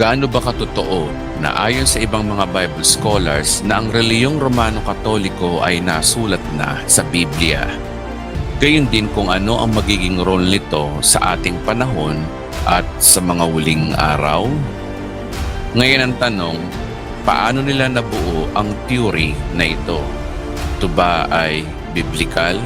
Gaano ba katotoo na ayon sa ibang mga Bible scholars na ang reliyong Romano-Katoliko ay nasulat na sa Biblia? Gayon din kung ano ang magiging role nito sa ating panahon at sa mga huling araw? Ngayon ang tanong, paano nila nabuo ang theory na ito? Ito ba ay biblical?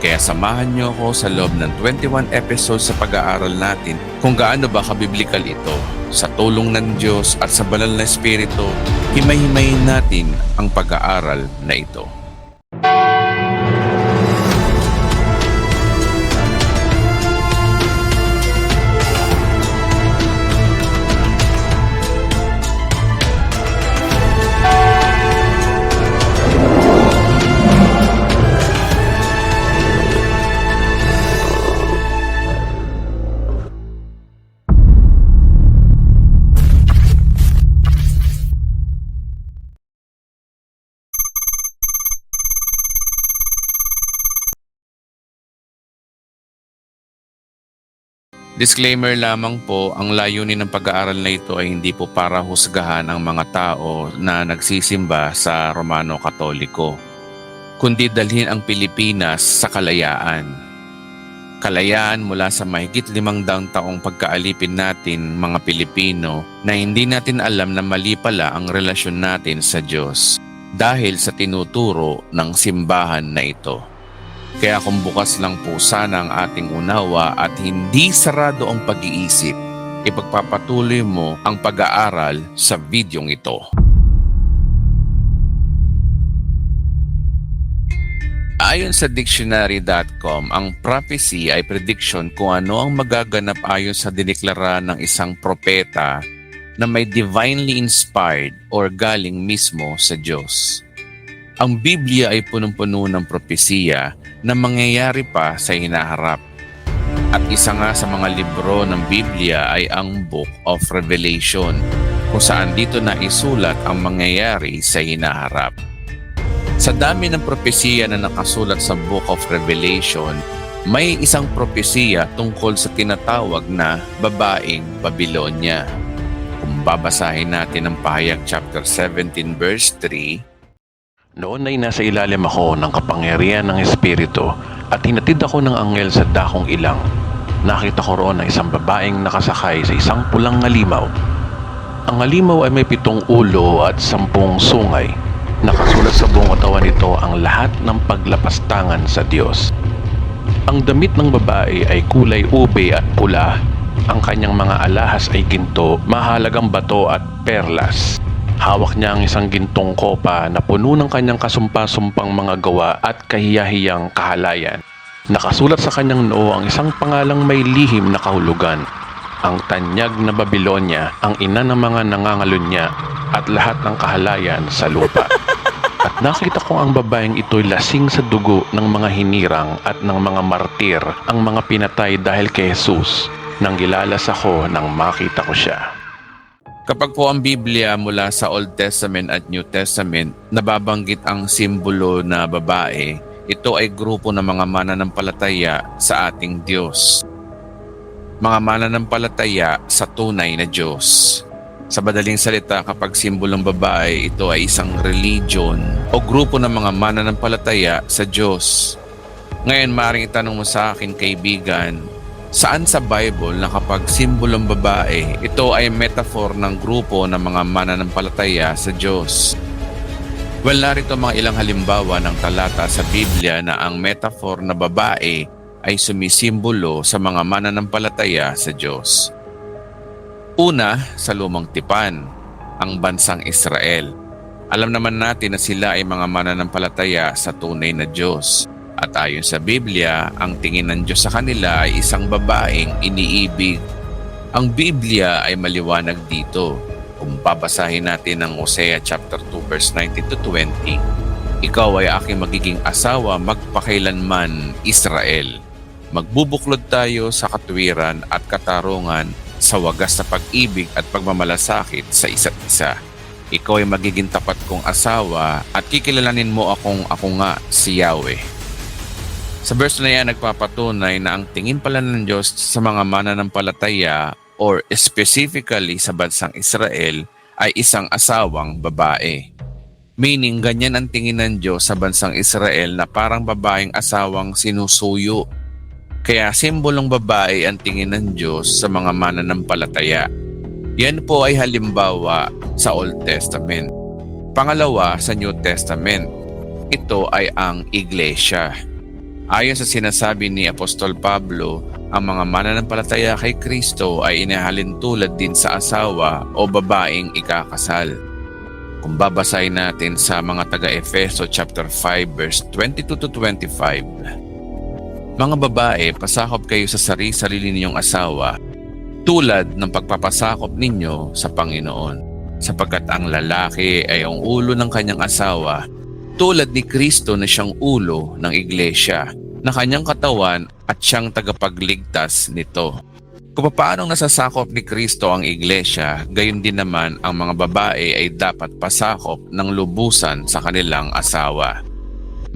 Kaya samahan niyo ako sa loob ng 21 episodes sa pag-aaral natin kung gaano ba kabiblikal ito. Sa tulong ng Diyos at sa banal na Espiritu, himay-himayin natin ang pag-aaral na ito. Disclaimer lamang po, ang layunin ng pag-aaral na ito ay hindi po para husgahan ang mga tao na nagsisimba sa Romano Katoliko, kundi dalhin ang Pilipinas sa kalayaan. Kalayaan mula sa mahigit limang daang taong pagkaalipin natin mga Pilipino na hindi natin alam na mali pala ang relasyon natin sa Diyos dahil sa tinuturo ng simbahan na ito. Kaya kung bukas lang po sana ang ating unawa at hindi sarado ang pag-iisip, ipagpapatuloy mo ang pag-aaral sa videong ito. Ayon sa dictionary.com, ang prophecy ay prediction kung ano ang magaganap ayon sa diniklara ng isang propeta na may divinely inspired or galing mismo sa Diyos. Ang Biblia ay punong-puno ng propesiya na mangyayari pa sa hinaharap. At isa nga sa mga libro ng Biblia ay ang Book of Revelation, kung saan dito na isulat ang mangyayari sa hinaharap. Sa dami ng propesiya na nakasulat sa Book of Revelation, may isang propesiya tungkol sa tinatawag na babaeng Babylonia. Kung babasahin natin ang pahayag chapter 17 verse 3, Noon ay nasa ilalim ako ng kapangyarihan ng Espiritu at hinatid ako ng anghel sa dakong ilang. Nakita ko roon ang isang babaeng nakasakay sa isang pulang ngalimaw. Ang ngalimaw ay may pitong ulo at sampung sungay. Nakasulat sa buong katawan nito ang lahat ng paglapastangan sa Diyos. Ang damit ng babae ay kulay ube at pula. Ang kanyang mga alahas ay ginto, mahalagang bato at perlas. Hawak niya ang isang gintong kopa na puno ng kanyang kasumpa-sumpang mga gawa at kahiyahiyang kahalayan. Nakasulat sa kanyang noo ang isang pangalang may lihim na kahulugan. Ang tanyag na Babylonia, ang ina ng mga nangangalunya at lahat ng kahalayan sa lupa. At nakita ko ang babaeng ito'y lasing sa dugo ng mga hinirang at ng mga martir, ang mga pinatay dahil kay Jesus. Nang gilalas ako nang makita ko siya. Kapag po ang Biblia mula sa Old Testament at New Testament nababanggit ang simbolo na babae, ito ay grupo ng mga mananampalataya sa ating Diyos. Mga mananampalataya sa tunay na Diyos. Sa madaling salita, kapag simbolong babae, ito ay isang religion o grupo ng mga mananampalataya sa Diyos. Ngayon, maaaring itanong mo sa akin, kaibigan, Saan sa Bible na kapag simbolong babae, ito ay metaphor ng grupo ng mga mananampalataya sa Diyos? Well, narito mga ilang halimbawa ng talata sa Biblia na ang metaphor na babae ay sumisimbolo sa mga mananampalataya sa Diyos. Una, sa lumang tipan, ang bansang Israel. Alam naman natin na sila ay mga mananampalataya sa tunay na Diyos. At ayon sa Biblia, ang tingin ng Diyos sa kanila ay isang babaeng iniibig Ang Biblia ay maliwanag dito. Kung babasahin natin ang Hosea chapter 2 verse 19 to 20, Ikaw ay aking magiging asawa magpakailanman, Israel. Magbubuklod tayo sa katwiran at katarungan sa wagas na pag-ibig at pagmamalasakit sa isa't isa. Ikaw ay magiging tapat kong asawa at kikilalanin mo akong ako nga si Yahweh. Sa verse na yan, nagpapatunay na ang tingin pala ng Diyos sa mga mananampalataya or specifically sa bansang Israel ay isang asawang babae. Meaning, ganyan ang tingin ng Diyos sa bansang Israel na parang babaeng asawang sinusuyo. Kaya simbolong babae ang tingin ng Diyos sa mga mananampalataya. Yan po ay halimbawa sa Old Testament. Pangalawa sa New Testament, ito ay ang iglesia. Ayon sa sinasabi ni Apostol Pablo, ang mga mananampalataya kay Kristo ay inahalin tulad din sa asawa o babaeng ikakasal. Kung babasahin natin sa mga taga-Efeso chapter 5 verse 22 to 25. Mga babae, pasakop kayo sa sarili-sarili ninyong asawa tulad ng pagpapasakop ninyo sa Panginoon. Sapagkat ang lalaki ay ang ulo ng kanyang asawa tulad ni Kristo na siyang ulo ng iglesia na kanyang katawan at siyang tagapagligtas nito. Kung paano nasasakop ni Kristo ang iglesia, gayon din naman ang mga babae ay dapat pasakop ng lubusan sa kanilang asawa.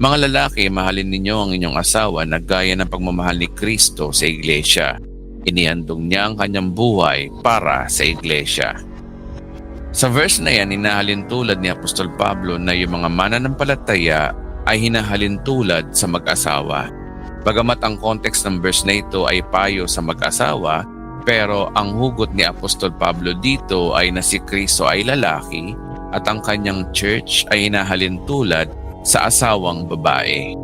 Mga lalaki, mahalin ninyo ang inyong asawa na gaya ng pagmamahal ni Kristo sa iglesia. Inihandog niya ang kanyang buhay para sa iglesia. Sa verse na yan, hinahalin tulad ni Apostol Pablo na yung mga mananampalataya ay hinahalin tulad sa mag-asawa. Bagamat ang context ng verse na ito ay payo sa mag-asawa, pero ang hugot ni Apostol Pablo dito ay na si Kristo ay lalaki at ang kanyang church ay hinahalin tulad sa asawang babae.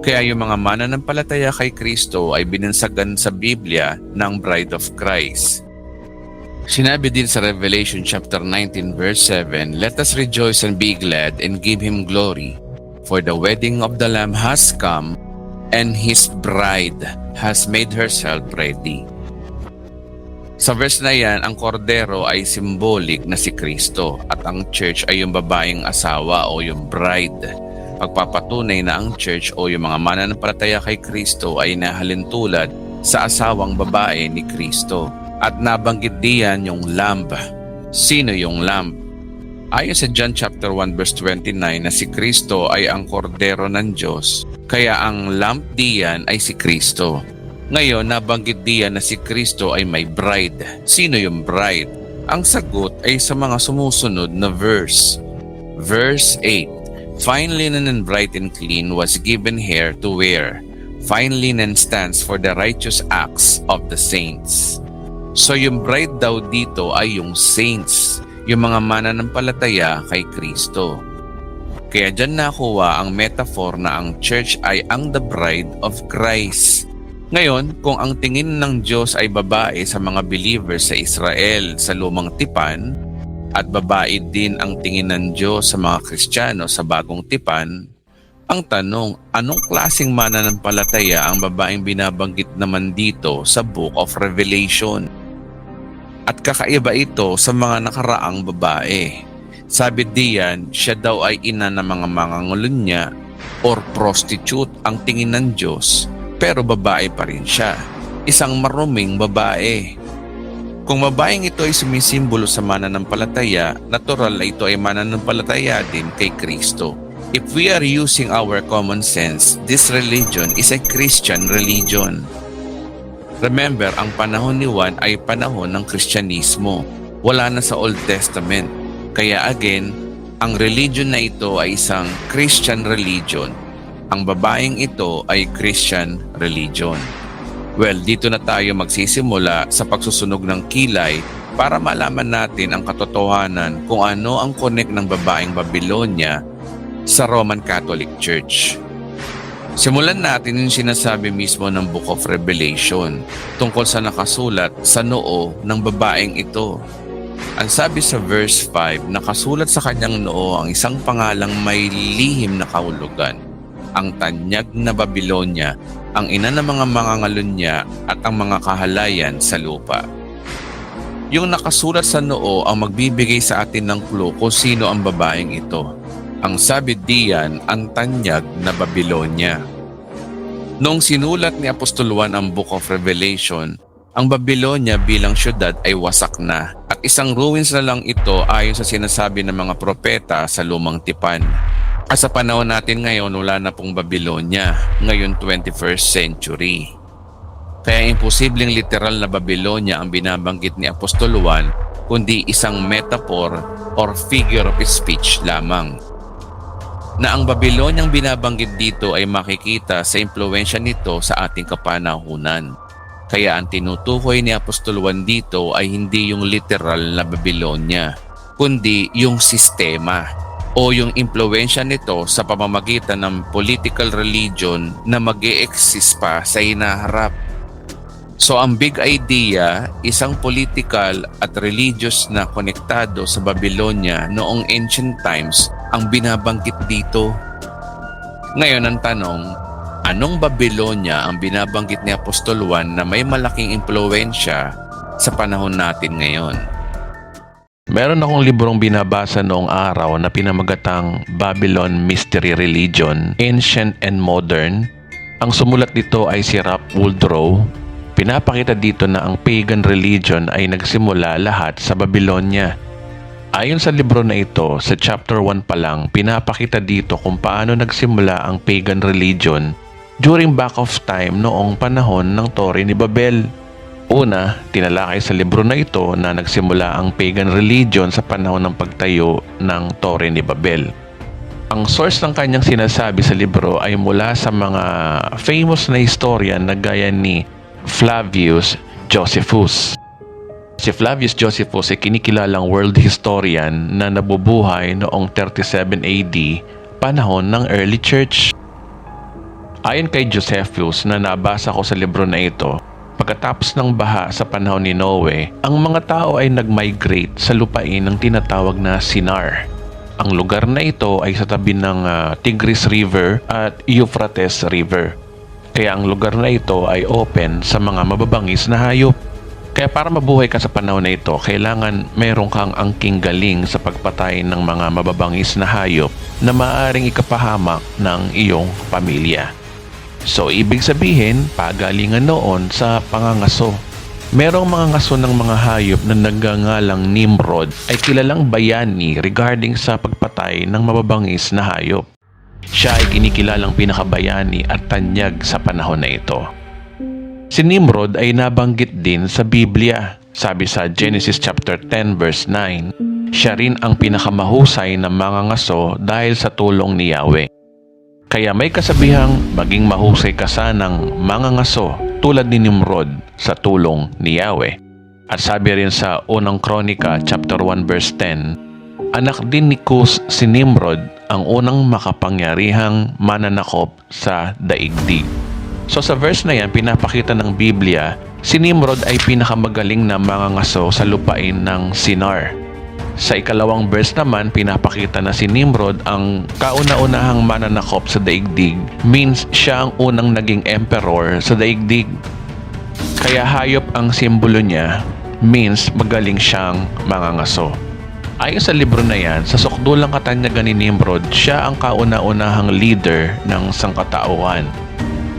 Kaya yung mga mananampalataya kay Kristo ay binansagan sa Biblia ng Bride of Christ. Sinabi din sa Revelation chapter 19 verse 7, Let us rejoice and be glad and give Him glory, for the wedding of the Lamb has come, and His bride has made herself ready. Sa verse na yan, ang kordero ay symbolic na si Kristo at ang church ay yung babaeng asawa o yung bride. Pagpapatunay na ang church o yung mga mananampalataya kay Kristo ay nahalin tulad sa asawang babae ni Kristo. At nabanggit diyan yung lamb. Sino yung lamb? Ayon sa John chapter 1 verse 29 na si Kristo ay ang kordero ng Diyos, kaya ang lamb diyan ay si Kristo. Ngayon, nabanggit diyan na si Kristo ay may bride. Sino yung bride? Ang sagot ay sa mga sumusunod na verse. Verse 8, Fine linen and bright and clean was given her to wear. Fine linen stands for the righteous acts of the saints. So yung bride daw dito ay yung saints, yung mga mananampalataya kay Kristo. Kaya dyan nakuha ang metaphor na ang church ay ang the bride of Christ. Ngayon, kung ang tingin ng Diyos ay babae sa mga believers sa Israel sa lumang tipan, at babae din ang tingin ng Diyos sa mga Kristiyano sa bagong tipan, ang tanong, anong klaseng mananampalataya ang babaeng binabanggit naman dito sa Book of Revelation? At kakaiba ito sa mga nakaraang babae. Sabi diyan, siya daw ay ina ng mga mangangulunya or prostitute ang tingin ng Diyos pero babae pa rin siya. Isang maruming babae. Kung babaeng ito ay sumisimbolo sa mananampalataya, natural na ito ay mananampalataya din kay Kristo. If we are using our common sense, this religion is a Christian religion. Remember, ang panahon ni Juan ay panahon ng Kristyanismo. Wala na sa Old Testament. Kaya again, ang religion na ito ay isang Christian religion. Ang babaeng ito ay Christian religion. Well, dito na tayo magsisimula sa pagsusunog ng kilay para malaman natin ang katotohanan kung ano ang connect ng babaeng Babylonia sa Roman Catholic Church. Simulan natin yung sinasabi mismo ng Book of Revelation tungkol sa nakasulat sa noo ng babaeng ito. Ang sabi sa verse 5, nakasulat sa kanyang noo ang isang pangalang may lihim na kahulugan, ang tanyag na Babylonia, ang ina ng mga mangangalunya at ang mga kahalayan sa lupa. Yung nakasulat sa noo ang magbibigay sa atin ng clue kung sino ang babaeng ito. Ang sabi diyan, ang tanyag na Babylonia. Noong sinulat ni Apostol Juan ang Book of Revelation, ang Babylonia bilang syudad ay wasak na at isang ruins na lang ito ayon sa sinasabi ng mga propeta sa lumang tipan. At sa panahon natin ngayon, wala na pong Babylonia, ngayon 21st century. Kaya imposibleng literal na Babylonia ang binabanggit ni Apostol Juan, kundi isang metaphor or figure of speech lamang. Na ang Babyloniang binabanggit dito ay makikita sa impluensya nito sa ating kapanahunan. Kaya ang tinutukoy ni Apostol Juan dito ay hindi yung literal na Babylonia, kundi yung sistema o yung impluensya nito sa pamamagitan ng political religion na mag exist pa sa hinaharap. So ang big idea, isang political at religious na konektado sa Babylonia noong ancient times ang binabanggit dito. Ngayon ang tanong, anong Babylonia ang binabanggit ni Apostol Juan na may malaking impluensya sa panahon natin ngayon? Meron akong librong binabasa noong araw na pinamagatang Babylon Mystery Religion, Ancient and Modern. Ang sumulat nito ay si Ralph Woodrow. Pinapakita dito na ang pagan religion ay nagsimula lahat sa Babylonia. Ayon sa libro na ito, sa chapter 1 pa lang, pinapakita dito kung paano nagsimula ang pagan religion during back of time noong panahon ng Tore ni Babel. Una, tinalakay sa libro na ito na nagsimula ang pagan religion sa panahon ng pagtayo ng Tore ni Babel. Ang source ng kanyang sinasabi sa libro ay mula sa mga famous na historian na gaya ni Flavius Josephus. Si Flavius Josephus ay kinikilalang world historian na nabubuhay noong 37 AD, panahon ng early church. Ayon kay Josephus na nabasa ko sa libro na ito, pagkatapos ng baha sa panahon ni Noe, ang mga tao ay nag-migrate sa lupain ng tinatawag na Sinar. Ang lugar na ito ay sa tabi ng ah, Tigris River at Euphrates River. Kaya ang lugar na ito ay open sa mga mababangis na hayop. Kaya para mabuhay ka sa panahon na ito, kailangan mayroon kang angking galing sa pagpatay ng mga mababangis na hayop na maaaring ikapahamak ng iyong pamilya. So, ibig sabihin, pagalingan noon sa pangangaso. Merong mga ngaso ng mga hayop na nagngangalang Nimrod ay kilalang bayani regarding sa pagpatay ng mababangis na hayop. Siya ay kinikilalang pinakabayani at tanyag sa panahon na ito. Si Nimrod ay nabanggit din sa Biblia. Sabi sa Genesis chapter 10 verse 9, siya rin ang pinakamahusay na mga ngaso dahil sa tulong ni Yahweh. Kaya may kasabihang maging mahusay ka sanang mga ngaso tulad ni Nimrod sa tulong ni Yahweh. At sabi rin sa unang kronika chapter 1 verse 10, Anak din ni Kus si Nimrod ang unang makapangyarihang mananakop sa daigdig. So sa verse na yan, pinapakita ng Biblia, si Nimrod ay pinakamagaling na mga ngaso sa lupain ng Sinar. Sa ikalawang verse naman, pinapakita na si Nimrod ang kauna-unahang mananakop sa daigdig means siya ang unang naging emperor sa daigdig. Kaya hayop ang simbolo niya means magaling siyang mangangaso. Ayon sa libro na yan, sa sukdulang katanyagan ni Nimrod, siya ang kauna-unahang leader ng sangkatauhan.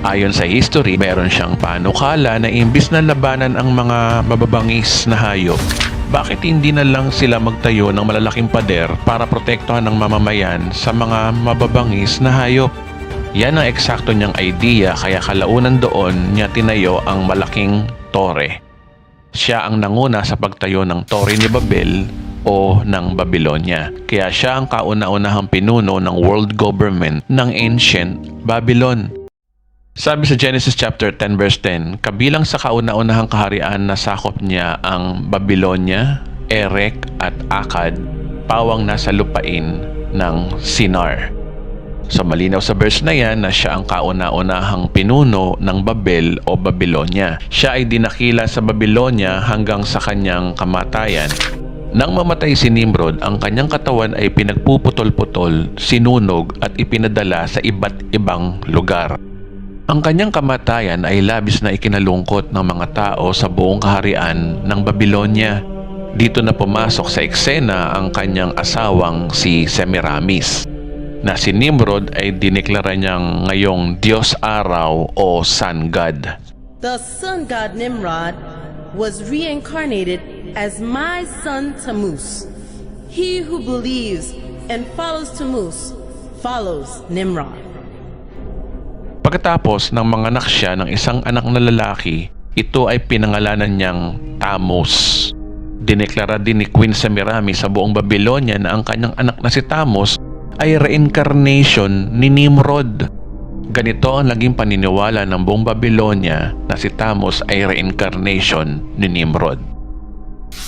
Ayon sa history, meron siyang panukala na imbis na labanan ang mga mababangis na hayop, bakit hindi na lang sila magtayo ng malalaking pader para protektuhan ng mamamayan sa mga mababangis na hayop? Yan ang eksakto niyang idea kaya kalaunan doon niya tinayo ang malaking tore. Siya ang nanguna sa pagtayo ng Tore ni Babel o ng Babylonia. Kaya siya ang kauna-unahang pinuno ng world government ng ancient Babylon. Sabi sa Genesis chapter 10 verse 10, kabilang sa kauna-unahang kaharian na sakop niya ang Babylonia, Erek at Akkad, pawang nasa lupain ng Sinar. So malinaw sa verse na yan na siya ang kauna-unahang pinuno ng Babel o Babylonia. Siya ay dinakila sa Babylonia hanggang sa kanyang kamatayan. Nang mamatay si Nimrod, ang kanyang katawan ay pinagpuputol-putol, sinunog at ipinadala sa iba't ibang lugar. Ang kanyang kamatayan ay labis na ikinalungkot ng mga tao sa buong kaharian ng Babylonia Dito na pumasok sa eksena ang kanyang asawang si Semiramis na si Nimrod ay dineklara niyang ngayong Diyos Araw o Sun God. The sun god Nimrod was reincarnated as my son Tammuz. He who believes and follows Tammuz follows Nimrod. Pagkatapos ng manganak siya ng isang anak na lalaki, ito ay pinangalanan niyang Tammuz. Dineklara din ni Queen Semiramis sa buong Babylonia na ang kanyang anak na si Tammuz ay reincarnation ni Nimrod. Ganito ang naging paniniwala ng buong Babylonia na si Tammuz ay reincarnation ni Nimrod.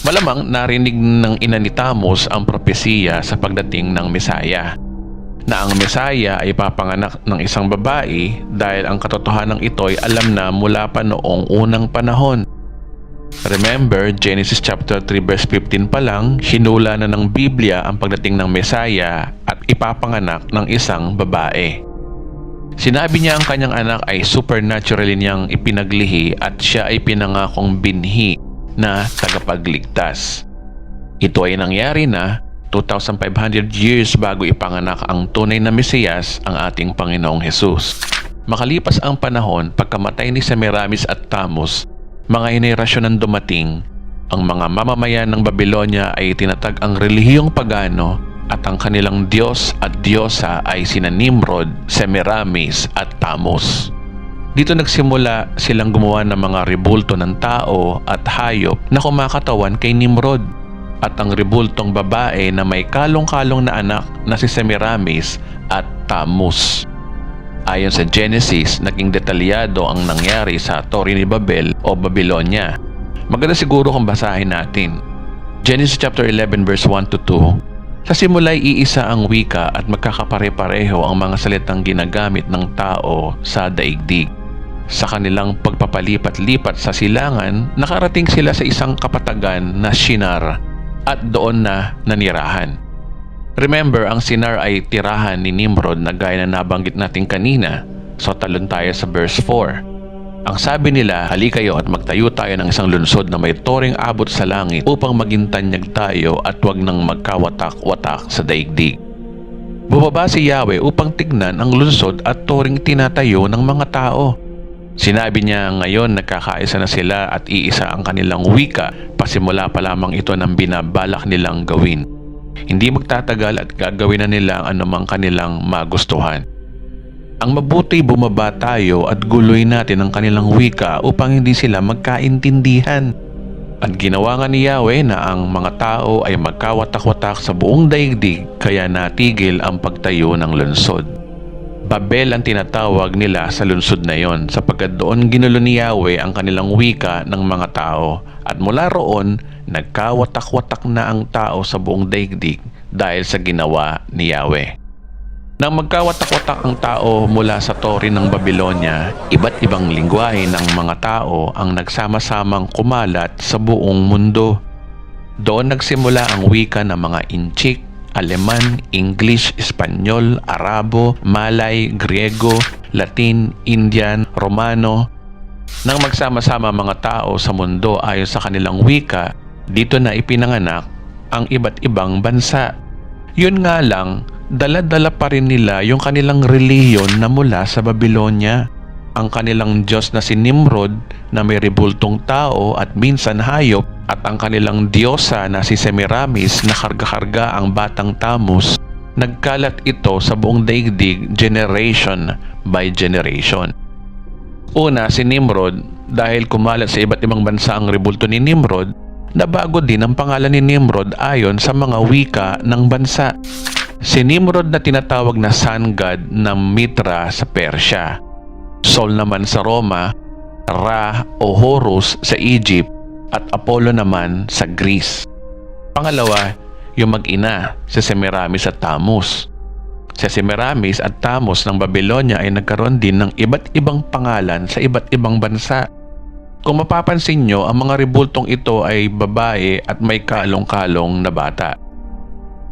Malamang narinig ng ina ni Tammuz ang propesiya sa pagdating ng Mesaya na ang Mesaya ay papanganak ng isang babae dahil ang katotohanan ito ay alam na mula pa noong unang panahon. Remember, Genesis chapter 3 verse 15 pa lang, hinula na ng Biblia ang pagdating ng Mesaya at ipapanganak ng isang babae. Sinabi niya ang kanyang anak ay supernaturally niyang ipinaglihi at siya ay pinangakong binhi na tagapagligtas. Ito ay nangyari na 2,500 years bago ipanganak ang tunay na Mesiyas ang ating Panginoong Hesus. Makalipas ang panahon, pagkamatay ni Semiramis at Tammuz, mga henerasyon ang dumating, ang mga mamamayan ng Babylonia ay tinatag ang relihiyong pagano at ang kanilang Diyos at Diyosa ay sina Nimrod, Semiramis at Tammuz. Dito nagsimula silang gumawa ng mga rebulto ng tao at hayop na kumakatawan kay Nimrod at ang rebultong babae na may kalong-kalong na anak na si Semiramis at Tammuz. Ayon sa Genesis, naging detalyado ang nangyari sa Torre ni Babel o Babylonia. Maganda siguro kung basahin natin. Genesis chapter 11 verse 1 to 2. Sa simula ay iisa ang wika at magkakapare-pareho ang mga salitang ginagamit ng tao sa daigdig. Sa kanilang pagpapalipat-lipat sa silangan, nakarating sila sa isang kapatagan na Shinar at doon na nanirahan. Remember, ang Sinar ay tirahan ni Nimrod na gaya na nabanggit natin kanina. So talon tayo sa verse 4. Ang sabi nila, hali kayo at magtayo tayo ng isang lunsod na may toring abot sa langit upang maging tanyag tayo at wag nang magkawatak-watak sa daigdig. Bumaba si Yahweh upang tignan ang lunsod at toring tinatayo ng mga tao. Sinabi niya ngayon nagkakaisa na sila at iisa ang kanilang wika pasimula pa lamang ito ng binabalak nilang gawin. Hindi magtatagal at gagawin na nila ang anumang kanilang magustuhan. Ang mabuti bumaba tayo at guloy natin ang kanilang wika upang hindi sila magkaintindihan. At ginawa nga ni Yahweh na ang mga tao ay magkawatak-watak sa buong daigdig kaya natigil ang pagtayo ng lunsod. Babel ang tinatawag nila sa lunsod na yon sapagkat doon ginulo ni Yahweh ang kanilang wika ng mga tao at mula roon nagkawatak-watak na ang tao sa buong daigdig dahil sa ginawa ni Yahweh. Nang magkawatak-watak ang tao mula sa tori ng Babylonia, iba't ibang lingwahe ng mga tao ang nagsama-samang kumalat sa buong mundo. Doon nagsimula ang wika ng mga Inchik, Aleman, English, Espanyol, Arabo, Malay, Griego, Latin, Indian, Romano. Nang magsama-sama mga tao sa mundo ayon sa kanilang wika, dito na ipinanganak ang iba't ibang bansa. Yun nga lang, dala-dala pa rin nila yung kanilang reliyon na mula sa Babylonia. Ang kanilang Diyos na si Nimrod na may rebultong tao at minsan hayop at ang kanilang Diyosa na si Semiramis na karga-karga ang batang Tamus, nagkalat ito sa buong daigdig generation by generation. Una, si Nimrod, dahil kumalat sa iba't ibang bansa ang rebulto ni Nimrod, nabago din ang pangalan ni Nimrod ayon sa mga wika ng bansa. Si Nimrod na tinatawag na sun god ng Mitra sa Persya. Sol naman sa Roma, Ra o Horus sa Egypt at Apollo naman sa Greece. Pangalawa, yung mag-ina, si Semiramis at Tammuz. Si Semiramis at Tammuz ng Babylonia ay nagkaroon din ng iba't ibang pangalan sa iba't ibang bansa. Kung mapapansin nyo, ang mga rebultong ito ay babae at may kalong-kalong na bata.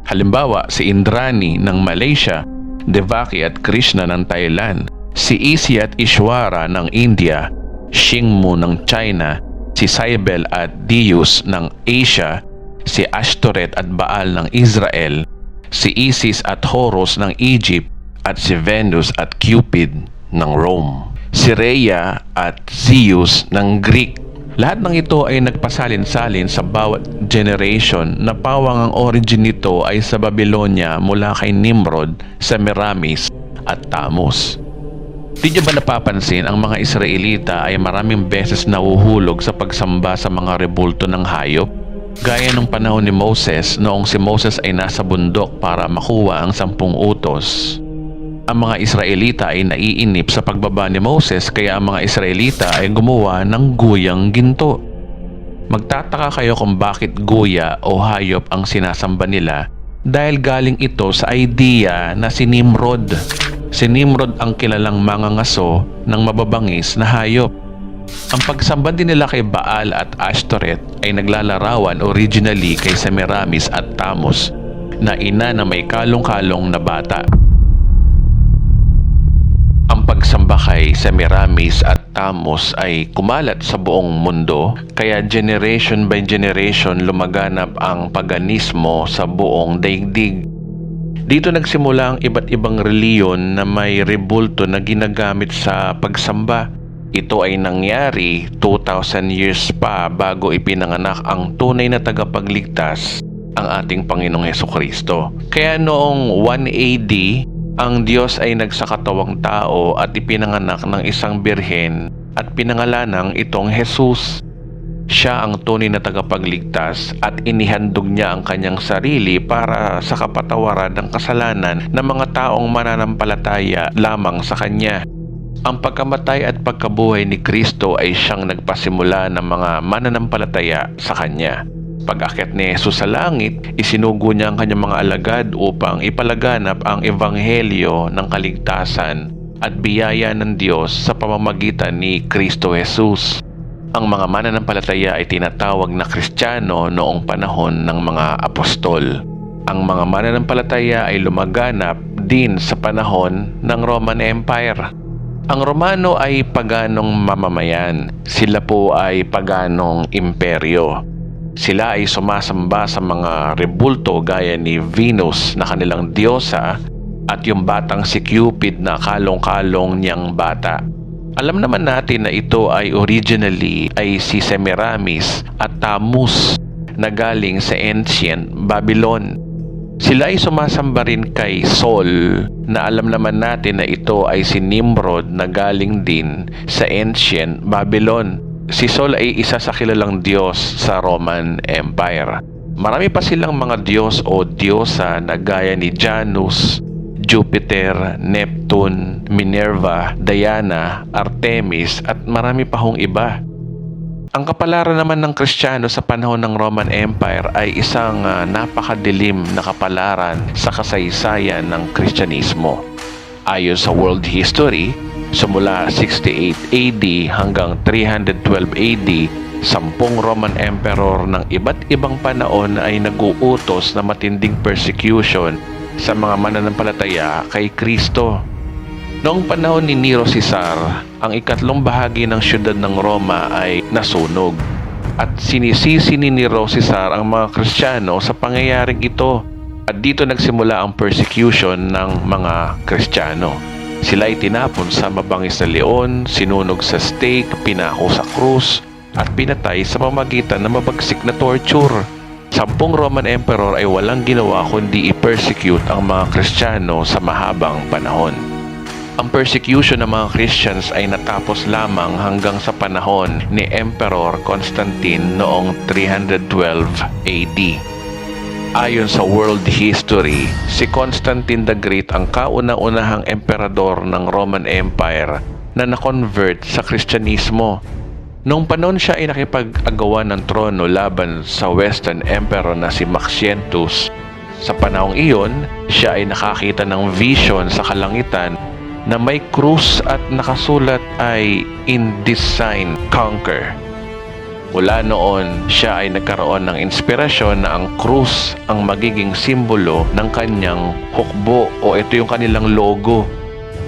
Halimbawa, si Indrani ng Malaysia, Devaki at Krishna ng Thailand, si Isi at Ishwara ng India, Shingmu ng China, si Cybele at Dius ng Asia, si Ashtoreth at Baal ng Israel, si Isis at Horus ng Egypt, at si Venus at Cupid ng Rome, si Rhea at Zeus ng Greek. Lahat ng ito ay nagpasalin-salin sa bawat generation na pawang ang origin nito ay sa Babylonia mula kay Nimrod, Semiramis at Tammuz. Di niyo ba napapansin ang mga Israelita ay maraming beses nahuhulog sa pagsamba sa mga rebulto ng hayop? Gaya nung panahon ni Moses noong si Moses ay nasa bundok para makuha ang sampung utos. Ang mga Israelita ay naiinip sa pagbaba ni Moses kaya ang mga Israelita ay gumawa ng guyang ginto. Magtataka kayo kung bakit guya o hayop ang sinasamba nila dahil galing ito sa idea na si Nimrod. Si Nimrod ang kilalang mangangaso ng mababangis na hayop. Ang pagsamba din nila kay Baal at Ashtoreth ay naglalarawan originally kay Semiramis at Tammuz na ina na may kalong-kalong na bata. Pagsamba kay Semiramis at Tammuz ay kumalat sa buong mundo kaya generation by generation lumaganap ang paganismo sa buong daigdig. Dito nagsimula ang iba't ibang reliyon na may rebulto na ginagamit sa pagsamba. Ito ay nangyari 2,000 years pa bago ipinanganak ang tunay na tagapagligtas ang ating Panginoong Heso Kristo. Kaya noong 1 AD, ang Diyos ay nagsakatawang tao at ipinanganak ng isang birhen at pinangalanang itong Jesus. Siya ang tunay na tagapagligtas at inihandog niya ang kanyang sarili para sa kapatawaran ng kasalanan ng mga taong mananampalataya lamang sa kanya. Ang pagkamatay at pagkabuhay ni Kristo ay siyang nagpasimula ng mga mananampalataya sa kanya. Pag-akit ni Jesus sa langit, isinugo niya ang kanyang mga alagad upang ipalaganap ang ebanghelyo ng kaligtasan at biyaya ng Diyos sa pamamagitan ni Kristo Jesus. Ang mga mananampalataya ay tinatawag na Kristiyano noong panahon ng mga apostol. Ang mga mananampalataya ay lumaganap din sa panahon ng Roman Empire. Ang Romano ay paganong mamamayan. Sila po ay paganong imperyo. Sila ay sumasamba sa mga rebulto gaya ni Venus na kanilang diyosa at yung batang si Cupid na kalong-kalong niyang bata. Alam naman natin na ito ay originally ay si Semiramis at Tammuz na galing sa ancient Babylon. Sila ay sumasamba rin kay Sol na alam naman natin na ito ay si Nimrod na galing din sa ancient Babylon. Si Sol ay isa sa kilalang Diyos sa Roman Empire. Marami pa silang mga Diyos o Diyosa na gaya ni Janus, Jupiter, Neptune, Minerva, Diana, Artemis at marami pa hong iba. Ang kapalaran naman ng Kristiyano sa panahon ng Roman Empire ay isang ah, napakadilim na kapalaran sa kasaysayan ng Kristyanismo. Ayon sa world history, simula 68 AD hanggang 312 AD, sampung Roman Emperor ng iba't ibang panahon ay naguutos na matinding persecution sa mga mananampalataya kay Kristo. Noong panahon ni Nero Caesar, ang ikatlong bahagi ng syudad ng Roma ay nasunog. At sinisisi ni Nero Caesar ang mga Kristiyano sa pangyayaring ito. At dito nagsimula ang persecution ng mga Kristiyano. Sila ay tinapon sa mabangis na leon, sinunog sa stake, pinako sa krus, at pinatay sa pamagitan ng mabagsik na torture. Sampung Roman Emperor ay walang ginawa kundi i-persecute ang mga Kristiyano sa mahabang panahon. Ang persecution ng mga Christians ay natapos lamang hanggang sa panahon ni Emperor Constantine noong 312 AD. Ayon sa world history, si Constantine the Great ang kauna-unahang emperador ng Roman Empire na na-convert sa Kristyanismo. Noong panon siya ay nakipag-agawa ng trono laban sa Western Emperor na si Maxientus. Sa panahong iyon, siya ay nakakita ng vision sa kalangitan na may krus at nakasulat ay in this sign conquer. Mula noon, siya ay nagkaroon ng inspirasyon na ang krus ang magiging simbolo ng kanyang hukbo o ito yung kanilang logo.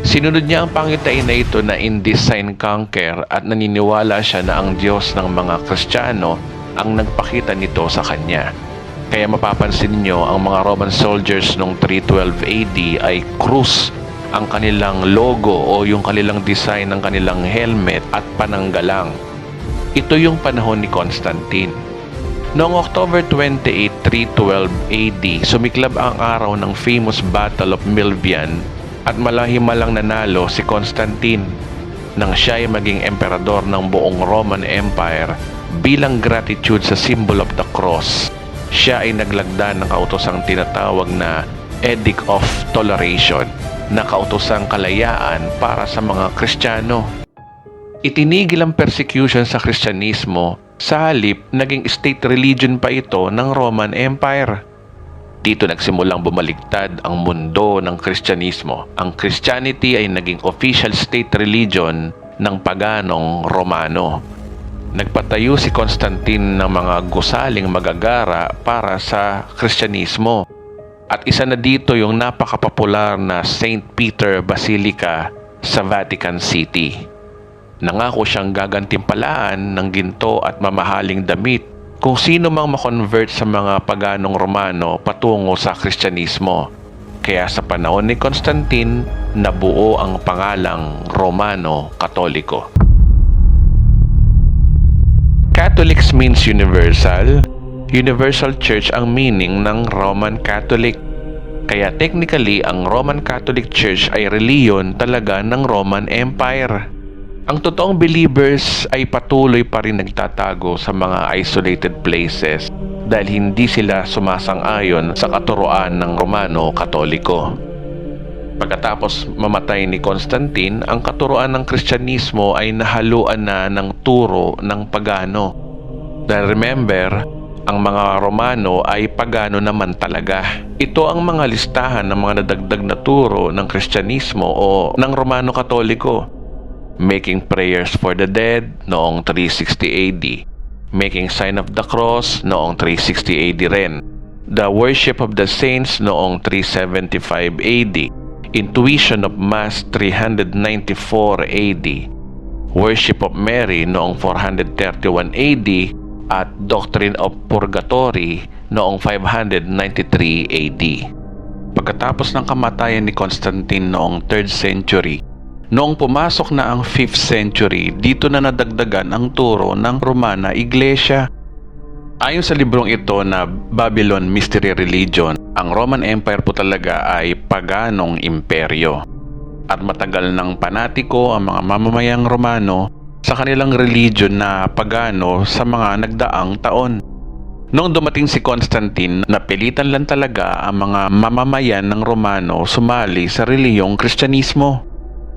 Sinunod niya ang pangitain na ito na in this sign conquer at naniniwala siya na ang Diyos ng mga Kristiyano ang nagpakita nito sa kanya. Kaya mapapansin nyo ang mga Roman soldiers noong 312 AD ay krus ang kanilang logo o yung kanilang design ng kanilang helmet at pananggalang. Ito yung panahon ni Constantine. Noong October 28, 312 AD, sumiklab ang araw ng famous Battle of Milvian at malahimalang nanalo si Constantine nang siya ay maging emperador ng buong Roman Empire bilang gratitude sa symbol of the cross. Siya ay naglagda ng kautosang tinatawag na Edict of Toleration na kautosang kalayaan para sa mga Kristiyano. Itinigil ang persecution sa Kristyanismo sa halip naging state religion pa ito ng Roman Empire. Dito nagsimulang bumaligtad ang mundo ng Kristyanismo. Ang Christianity ay naging official state religion ng paganong Romano. Nagpatayo si Constantine ng mga gusaling magagara para sa Kristyanismo. At isa na dito yung napakapopular na St. Peter Basilica sa Vatican City. Nangako siyang gagantimpalaan ng ginto at mamahaling damit kung sino mang makonvert sa mga paganong Romano patungo sa Kristyanismo. Kaya sa panahon ni Constantine, nabuo ang pangalang Romano Katoliko. Catholics means universal. Universal Church ang meaning ng Roman Catholic. Kaya technically, ang Roman Catholic Church ay reliyon talaga ng Roman Empire. Ang totoong believers ay patuloy pa rin nagtatago sa mga isolated places dahil hindi sila sumasang-ayon sa katuroan ng Romano Katoliko. Pagkatapos mamatay ni Constantine, ang katuroan ng Kristyanismo ay nahaluan na ng turo ng pagano. Dahil remember, ang mga Romano ay pagano naman talaga. Ito ang mga listahan ng mga nadagdag na turo ng Kristyanismo o ng Romano Katoliko. Making prayers for the dead noong 360 AD. Making sign of the cross noong 360 AD rin. The worship of the saints noong 375 AD. Intuition of Mass 394 AD. Worship of Mary noong 431 AD at Doctrine of Purgatory noong 593 AD. Pagkatapos ng kamatayan ni Constantine noong 3rd century, noong pumasok na ang 5th century, dito na nadagdagan ang turo ng Romana Iglesia. Ayon sa librong ito na Babylon Mystery Religion, ang Roman Empire po talaga ay paganong imperyo. At matagal ng panatiko ang mga mamamayang Romano sa kanilang religion na pagano sa mga nagdaang taon. Noong dumating si Constantine, napilitan lang talaga ang mga mamamayan ng Romano sumali sa reliyong Kristyanismo.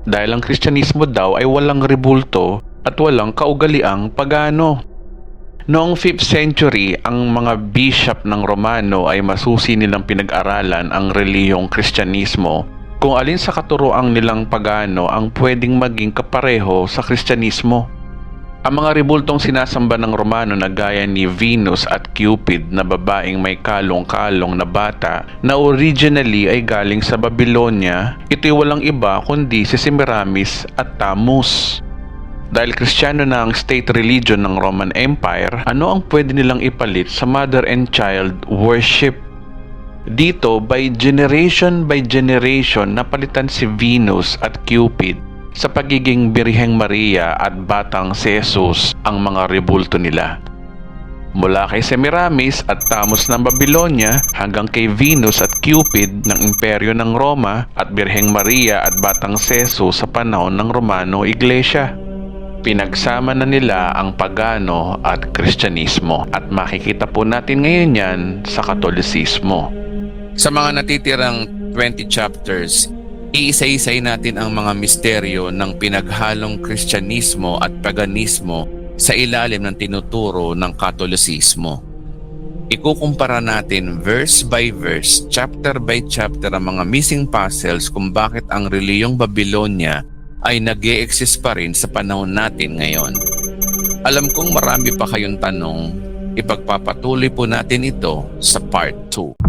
Dahil ang Kristyanismo daw ay walang rebulto at walang kaugaliang pagano. Noong 5th century, ang mga bishop ng Romano ay masusi nilang pinag-aralan ang reliyong Kristyanismo kung alin sa katuroang nilang pagano ang pwedeng maging kapareho sa Kristyanismo. Ang mga rebultong sinasamba ng Romano na gaya ni Venus at Cupid na babaeng may kalong-kalong na bata na originally ay galing sa Babylonia, ito'y walang iba kundi si Semiramis at Tammuz. Dahil Kristiyano na ang state religion ng Roman Empire, ano ang pwede nilang ipalit sa mother and child worship? Dito, by generation by generation, napalitan si Venus at Cupid sa pagiging Birheng Maria at Batang si Jesus ang mga rebulto nila. Mula kay Semiramis at Tamus ng Babylonia hanggang kay Venus at Cupid ng Imperyo ng Roma at Birheng Maria at Batang Seso sa panahon ng Romano Iglesia. Pinagsama na nila ang pagano at kristyanismo at makikita po natin ngayon yan sa katolisismo. Sa mga natitirang 20 chapters, iisa-isay natin ang mga misteryo ng pinaghalong Kristyanismo at paganismo sa ilalim ng tinuturo ng Katolisismo. Ikukumpara natin verse by verse, chapter by chapter ang mga missing puzzles kung bakit ang reliyong Babylonia ay nag exist pa rin sa panahon natin ngayon. Alam kong marami pa kayong tanong, ipagpapatuloy po natin ito sa part 2.